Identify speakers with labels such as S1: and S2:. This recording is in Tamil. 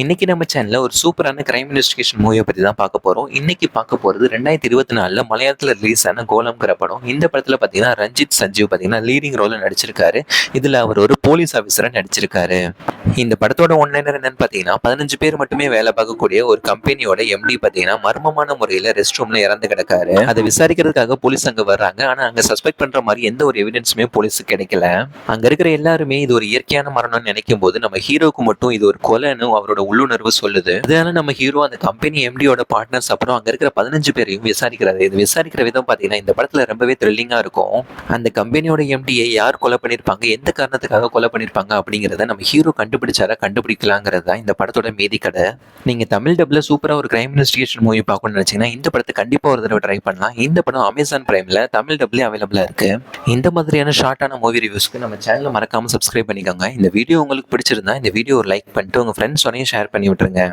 S1: இன்னைக்கு நம்ம சேனல்ல ஒரு சூப்பரான கிரைம் இன்வெஸ்டிகேஷன் மூவியை பத்தி தான் பார்க்க போறோம். இன்னைக்கு பார்க்க போறது ரெண்டாயிரத்தி இருபத்தி நாலுல மலையாளத்துல ரிலீஸ் ஆன கோலம்ங்கிற படம். இந்த படத்துல பாத்தீங்கன்னா ரஞ்சித் சஞ்சீவ் பாத்தீங்கன்னா லீடிங் ரோல நடிச்சிருக்காரு. இதுல அவர் ஒரு போலீஸ் ஆபீசரா நடிச்சிருக்காரு. இந்த படத்தோட ஒன்லைனர் என்னன்னு பாத்தீங்கன்னா பதினஞ்சு பேர் மட்டுமே வேலை பார்க்கக்கூடிய ஒரு கம்பெனியோட எம்டி பாத்தீங்கன்னா மர்மமான முறையில ரெஸ்ட் ரூம்ல இறந்து கிடக்காரு. அதை விசாரிக்கிறதுக்காக போலீஸ் அங்க வர்றாங்க. ஆனா அங்க சஸ்பெக்ட் பண்ற மாதிரி எந்த ஒரு எவிடன்ஸுமே போலீஸுக்கு கிடைக்கல. அங்க இருக்கிற எல்லாருமே இது ஒரு இயற்கையான மரணம்னு நினைக்கும் போது நம்ம ஹீரோக்கு மட்டும் இது ஒரு கொலைன்னு அவரோட உள்ளுணர்வு சொல்லுது. அதனால நம்ம ஹீரோ அந்த கம்பெனி எம்டியோட பார்ட்னர்ஸ் அப்புறம் அங்க இருக்கிற பதினஞ்சு பேரையும் விசாரிக்கிறாரு. இது விசாரிக்கிற விதம் பாத்தீங்கன்னா இந்த படத்துல ரொம்பவே த்ரில்லிங்கா இருக்கும். அந்த கம்பெனியோட எம்டியை யார் கொலை பண்ணிருப்பாங்க? எந்த காரணத்துக்காக கொலை பண்ணிருப்பாங்க? அப்படிங்கிறத நம்ம ஹீரோ கண்டுபிடிச்சாரா கண்டுபிடிக்கலாங்கிறது தான் இந்த படத்தோட மீதி கடை நீங்க தமிழ் டப்ல சூப்பரா ஒரு கிரைம் இன்வெஸ்டிகேஷன் மூவி பார்க்கணும்னு நினைச்சீங்கன்னா இந்த படத்தை கண்டிப்பா ஒரு தடவை ட்ரை பண்ணலாம். இந்த படம் அமேசான் பிரைம்ல தமிழ் டப்லயே அவைலபிளா இருக்கு. இந்த மாதிரியான ஷார்ட்டான மூவி ரிவ்யூஸ்க்கு நம்ம சேனலை மறக்காம சப்ஸ்கிரைப் பண்ணிக்கோங்க. இந்த வீடியோ உங்களுக்கு பிடிச்சிருந்தா இந்த வீடியோ ஒரு லைக் பண்ணிட்டு உங்க ஃப்ரெண்ட்ஸ் உடனே ஷேர் பண்ணி விட்டுருங்க